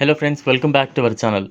Hello friends welcome back to our channel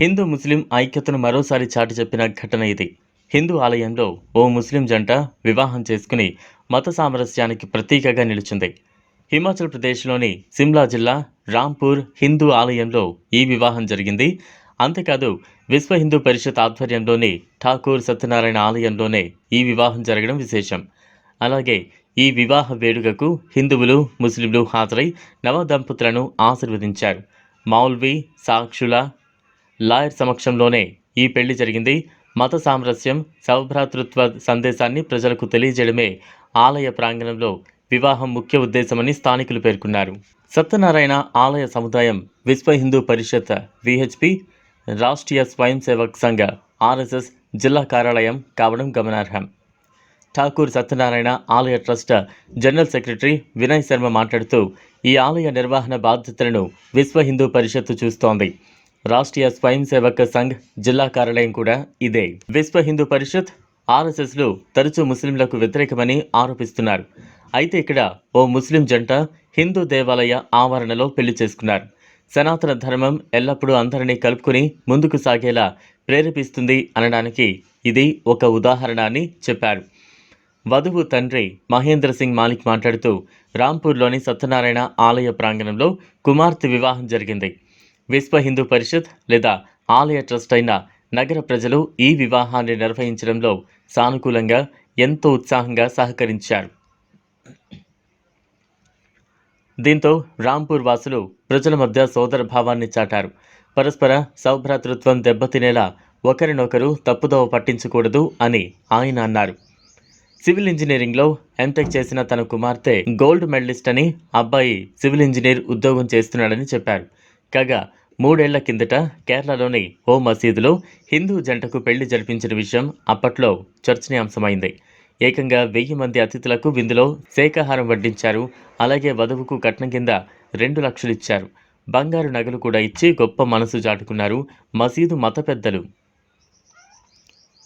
Hindu Muslim ఐక్యతను మరోసారి చాటి చెప్పిన ఘటన ఇది. హిందూ ఆలయంలో ఓ ముస్లిం జంట వివాహం చేసుకుని మత సామరస్యానికి ప్రతీకగా నిలిచింది. హిమాచల్ ప్రదేశ్లోని సిమ్లా జిల్లా రాంపూర్ హిందూ ఆలయంలో ఈ వివాహం జరిగింది. అంతేకాదు విశ్వ హిందూ పరిషత్ ఆధ్వర్యంలోని ఠాకూర్ సత్యనారాయణ ఆలయంలోనే ఈ వివాహం జరగడం విశేషం. అలాగే ఈ వివాహ వేడుకకు హిందువులు ముస్లింలు హాజరై నవ దంపతులను ఆశీర్వదించారు. మౌల్వి సాక్షుల లాయర్ సమక్షంలోనే ఈ పెళ్ళి జరిగింది. మత సామరస్యం సౌభ్రాతృత్వ సందేశాన్ని ప్రజలకు తెలియజేయడమే ఆలయ ప్రాంగణంలో వివాహం ముఖ్య ఉద్దేశమని స్థానికులు పేర్కొన్నారు. సత్యనారాయణ ఆలయ సముదాయం విశ్వ హిందూ పరిషత్ విహెచ్పి రాష్ట్రీయ స్వయం సేవక్ సంఘ ఆర్ఎస్ఎస్ జిల్లా కార్యాలయం కావడం గమనార్హం. ఠాకూర్ సత్యనారాయణ ఆలయ trust general secretary Vinay Sharma మాట్లాడుతూ ఈ ఆలయ నిర్వహణ బాధ్యతలను విశ్వ హిందూ పరిషత్తు చూస్తోంది. రాష్ట్రీయ స్వయం సేవక సంఘ్ జిల్లా కార్యాలయం కూడా ఇదే. విశ్వ హిందూ పరిషత్ ఆర్ఎస్ఎస్లు తరచూ ముస్లింలకు వ్యతిరేకమని ఆరోపిస్తున్నారు. అయితే ఇక్కడ ఓ ముస్లిం జంట హిందూ దేవాలయ ఆవరణలో పెళ్ళి చేసుకున్నారు. సనాతన ధర్మం ఎల్లప్పుడూ అందరినీ కలుపుకుని ముందుకు సాగేలా ప్రేరేపిస్తుంది అనడానికి ఇది ఒక ఉదాహరణ అని చెప్పారు. వధువు తండ్రి మహేంద్ర సింగ్ మాలిక్ మాట్లాడుతూ రాంపూర్లోని సత్యనారాయణ ఆలయ ప్రాంగణంలో కుమార్తె వివాహం జరిగింది. విశ్వ హిందూ పరిషత్ లేదా ఆలయ ట్రస్ట్ అయిన నగర ప్రజలు ఈ వివాహాన్ని నిర్వహించడంలో సానుకూలంగా ఎంతో ఉత్సాహంగా సహకరించారు. దీంతో రాంపూర్ వాసులు ప్రజల మధ్య సోదర భావాన్ని చాటారు. పరస్పర సౌభ్రాతృత్వం దెబ్బతినేలా ఒకరినొకరు తప్పుదోవ పట్టించకూడదు అని ఆయన అన్నారు. సివిల్ ఇంజనీరింగ్లో ఎంటెక్ చేసిన తన కుమార్తె గోల్డ్ మెడలిస్ట్ అని అబ్బాయి సివిల్ ఇంజనీర్ ఉద్యోగం చేస్తున్నాడని చెప్పారు. కాగా మూడేళ్ళ కిందట కేరళలోని ఓ మసీదులో హిందూ జంటకు పెళ్ళి జరిపించిన విషయం అప్పట్లో చర్చనీయాంశమైంది. ఏకంగా వెయ్యి మంది అతిథులకు విందులో శాకాహారం వడ్డించారు. అలాగే వధువుకు కట్నం కింద రెండు లక్షలు ఇచ్చారు. బంగారు నగలు కూడా ఇచ్చి గొప్ప మనసు చాటుకున్నారు మసీదు మత పెద్దలు.